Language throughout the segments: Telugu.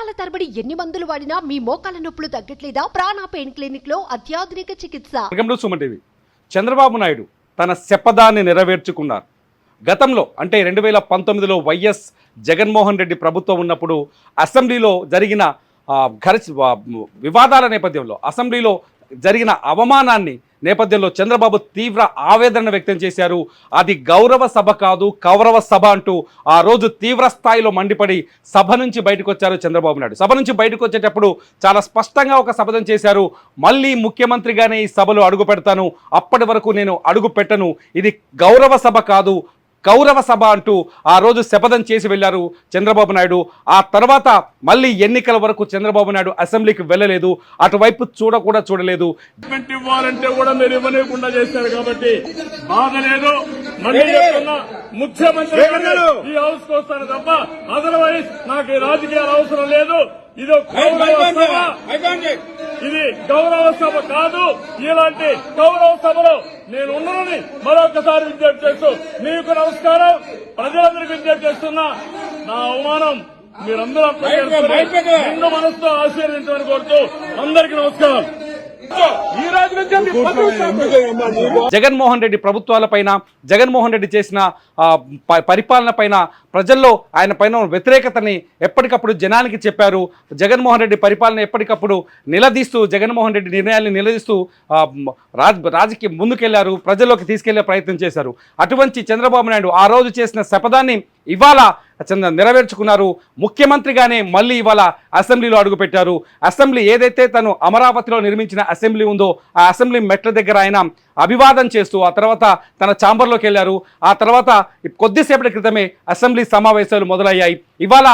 సంవత్సరాల తరబడి ఎన్ని మందులు వాడినా మీ మోకాల నొప్పులు తగ్గట్లేదా? ప్రాణ పెయిన్ క్లినిక్లో అత్యాధునిక చికిత్స. సుమన్ టీవీ. చంద్రబాబు నాయుడు తన శపథాన్ని నెరవేర్చుకున్నారు. గతంలో అంటే రెండు వేల పంతొమ్మిదిలో వైఎస్ జగన్మోహన్ రెడ్డి ప్రభుత్వం ఉన్నప్పుడు అసెంబ్లీలో జరిగిన ఘర్ష వివాదాల నేపథ్యంలో అసెంబ్లీలో జరిగిన అవమానాన్ని నేపథ్యంలో చంద్రబాబు తీవ్ర ఆవేదన వ్యక్తం చేశారు. అది గౌరవ సభ కాదు కౌరవ సభ అంటూ ఆ రోజు తీవ్ర స్థాయిలో మండిపడి సభ నుంచి బయటకు వచ్చారు చంద్రబాబు నాయుడు. సభ నుంచి బయటకు వచ్చేటప్పుడు చాలా స్పష్టంగా ఒక శపథం చేశారు. మళ్ళీ ముఖ్యమంత్రిగానే ఈ సభలో అడుగు పెడతాను. అప్పటి వరకు నేను అడుగు పెట్టను. ఇది గౌరవ సభ కాదు కౌరవ సభ అంటూ ఆ రోజు శపథం చేసి వెళ్ళారు చంద్రబాబు నాయుడు. ఆ తర్వాత మళ్ళీ ఎన్నికల వరకు చంద్రబాబు నాయుడు అసెంబ్లీకి వెళ్ళలేదు. అటువైపు చూడ కూడా చూడలేదు. ఇవ్వాలంటే కూడా మీరు ఇవ్వలేకుండా చేశారు కాబట్టి బాగలేదు ముఖ్యమంత్రి ఈ హౌస్కు వస్తారు తప్ప అదర్వైజ్ నాకు రాజకీయాలు అవసరం లేదు. ఇది ఒక గౌరవ సభ. ఇది గౌరవ సభ కాదు ఇలాంటి గౌరవ సభలో నేను ఉండనని మరొకసారి విజ్ఞప్తి చేస్తూ మీకు నమస్కారం. ప్రజలందరికీ విజ్ఞప్తి చేస్తున్నా నా అవమానం మీరందరూ నిండు మనసుతో ఆశీర్వదించమని కోరుతూ అందరికీ నమస్కారం. జగన్మోహన్ రెడ్డి ప్రభుత్వాలపైన జగన్మోహన్ రెడ్డి చేసిన పరిపాలన పైన ప్రజల్లో ఆయన పైన వ్యతిరేకతని ఎప్పటికప్పుడు జనానికి చెప్పారు. జగన్మోహన్ రెడ్డి పరిపాలన ఎప్పటికప్పుడు నిలదీస్తూ జగన్మోహన్ రెడ్డి నిర్ణయాల్ని నిలదీస్తూ రాజకీయ ముందుకెళ్ళారు ప్రజల్లోకి తీసుకెళ్ళే ప్రయత్నం చేశారు. అటువంటి చంద్రబాబు నాయుడు ఆ రోజు చేసిన శపథాన్ని ఇవాళ చంద్ర నెరవేర్చుకున్నారు. ముఖ్యమంత్రిగానే మళ్ళీ ఇవాళ అసెంబ్లీలో అడుగుపెట్టారు. అసెంబ్లీ ఏదైతే తను అమరావతిలో నిర్మించిన అసెంబ్లీ ఉందో ఆ అసెంబ్లీ మెట్ల దగ్గర ఆయన అభివాదం చేస్తూ ఆ తర్వాత తన ఛాంబర్లోకి వెళ్ళారు. ఆ తర్వాత కొద్దిసేపటి క్రితమే అసెంబ్లీ సమావేశాలు మొదలయ్యాయి. ఇవాళ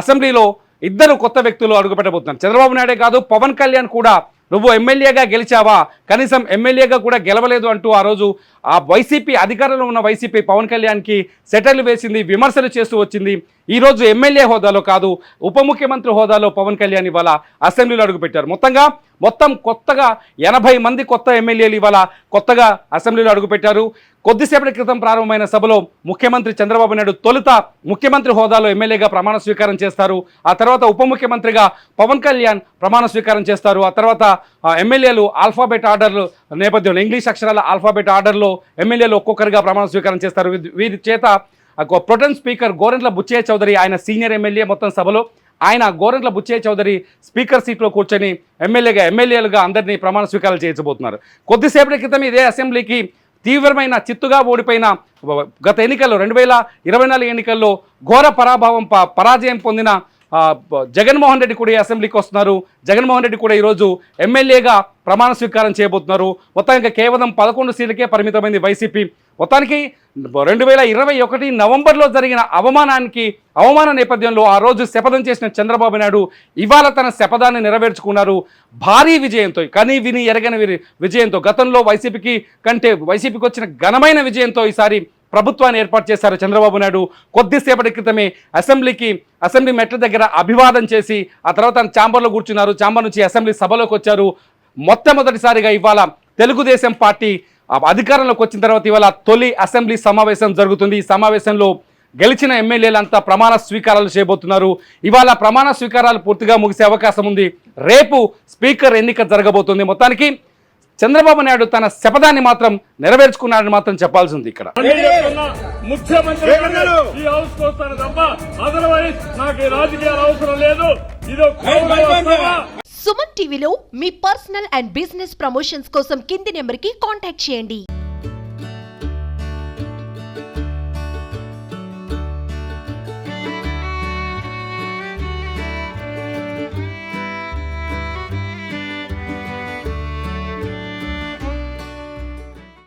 అసెంబ్లీలో ఇద్దరు కొత్త వ్యక్తులు అడుగుపెట్టబోతున్నారు. చంద్రబాబు నాయుడే కాదు పవన్ కళ్యాణ్ కూడా. నువ్వు ఎమ్మెల్యేగా గెలిచావా? కనీసం ఎమ్మెల్యేగా కూడా గెలవలేదు అంటూ ఆ రోజు ఆ వైసీపీ అధికారంలో ఉన్న వైసీపీ పవన్ కళ్యాణ్కి సెటర్లు వేసింది విమర్శలు చేస్తూ వచ్చింది. ఈరోజు ఎమ్మెల్యే హోదాలో కాదు ఉప ముఖ్యమంత్రి హోదాలో పవన్ కళ్యాణ్ ఇవాళ అసెంబ్లీలో అడుగుపెట్టారు. మొత్తంగా మొత్తం కొత్తగా ఎనభై మంది కొత్త ఎమ్మెల్యేలు ఇవాళ కొత్తగా అసెంబ్లీలో అడుగుపెట్టారు. కొద్దిసేపటి క్రితం ప్రారంభమైన సభలో ముఖ్యమంత్రి చంద్రబాబు నాయుడు తొలుత ముఖ్యమంత్రి హోదాలో ఎమ్మెల్యేగా ప్రమాణ స్వీకారం చేస్తారు. ఆ తర్వాత ఉప ముఖ్యమంత్రిగా పవన్ కళ్యాణ్ ప్రమాణ స్వీకారం చేస్తారు. ఆ తర్వాత ఎమ్మెల్యేలు ఆల్ఫాబెట్ ఆర్డర్లు నేపథ్యంలో ఇంగ్లీష్ అక్షరాల ఆల్ఫాబెట్ ఆర్డర్లో ఎమ్మెల్యేలు ఒక్కొక్కరిగా ప్రమాణ స్వీకారం చేస్తారు. వీరి చేత ప్రొటెన్ స్పీకర్ గోరెంట్ల బుచ్చయ్య చౌదరి ఆయన సీనియర్ ఎమ్మెల్యే మొత్తం సభలో. ఆయన గోరెంట్ల బుచ్చయ్య చౌదరి స్పీకర్ సీట్లో కూర్చొని ఎమ్మెల్యేగా ఎమ్మెల్యేలుగా అందరినీ ప్రమాణ స్వీకారం చేయించబోతున్నారు కొద్దిసేపటి క్రితం ఇదే అసెంబ్లీకి తీవ్రమైన చిత్తుగా ఓడిపోయిన గత ఎన్నికల్లో రెండు వేల ఇరవై నాలుగు ఎన్నికల్లో ఘోర పరాభావం ప- పరాజయం పొందిన జగన్మోహన్ రెడ్డి కూడా ఈ అసెంబ్లీకి వస్తున్నారు. జగన్మోహన్ రెడ్డి కూడా ఈరోజు ఎమ్మెల్యేగా ప్రమాణ స్వీకారం చేయబోతున్నారు. మొత్తానికి కేవలం పదకొండు సీట్లకే పరిమితమైంది వైసీపీ. మొత్తానికి రెండు వేల ఇరవై ఒకటి నవంబర్లో జరిగిన అవమానానికి అవమాన నేపథ్యంలో ఆ రోజు శపథం చేసిన చంద్రబాబు నాయుడు ఇవాళ తన శపథాన్ని నెరవేర్చుకున్నారు. భారీ విజయంతో కానీ విని ఎరగని విజయంతో గతంలో వైసీపీకి కంటే వైసీపీకి వచ్చిన ఘనమైన విజయంతో ఈసారి ప్రభుత్వాన్ని ఏర్పాటు చేశారు చంద్రబాబు నాయుడు. కొద్దిసేపటి క్రితమే అసెంబ్లీకి అసెంబ్లీ మెట్ల దగ్గర అభివాదం చేసి ఆ తర్వాత ఛాంబర్లో కూర్చున్నారు. ఛాంబర్ నుంచి అసెంబ్లీ సభలోకి వచ్చారు. మొట్టమొదటిసారిగా ఇవాళ తెలుగుదేశం పార్టీ ఆ అధికారంలోకి వచ్చిన తర్వాత ఇవాళ తొలి అసెంబ్లీ సమావేశం జరుగుతుంది. ఈ సమావేశంలో గెలిచిన ఎమ్మెల్యేలంతా ప్రమాణ స్వీకారాలు చేయబోతున్నారు. ఇవాళ ప్రమాణ స్వీకారాలు పూర్తిగా ముగిసే అవకాశం ఉంది. రేపు స్పీకర్ ఎన్నిక జరగబోతుంది. మొత్తానికి చంద్రబాబు నాయుడు తన శపథాన్ని మాత్రం నెరవేర్చుకున్నాడని మాత్రం చెప్పాల్సి ఉంది ఇక్కడ ముఖ్యమంత్రి ఈ హౌస్ తప్ప అదర్వైజ్ నాకు రాజకీయాలు అవసరం లేదు. సుమన్ టీవీలో మీ పర్సనల్ అండ్ బిజినెస్ ప్రమోషన్స్ కోసం కింది నెంబర్కి కాంటాక్ట్ చేయండి.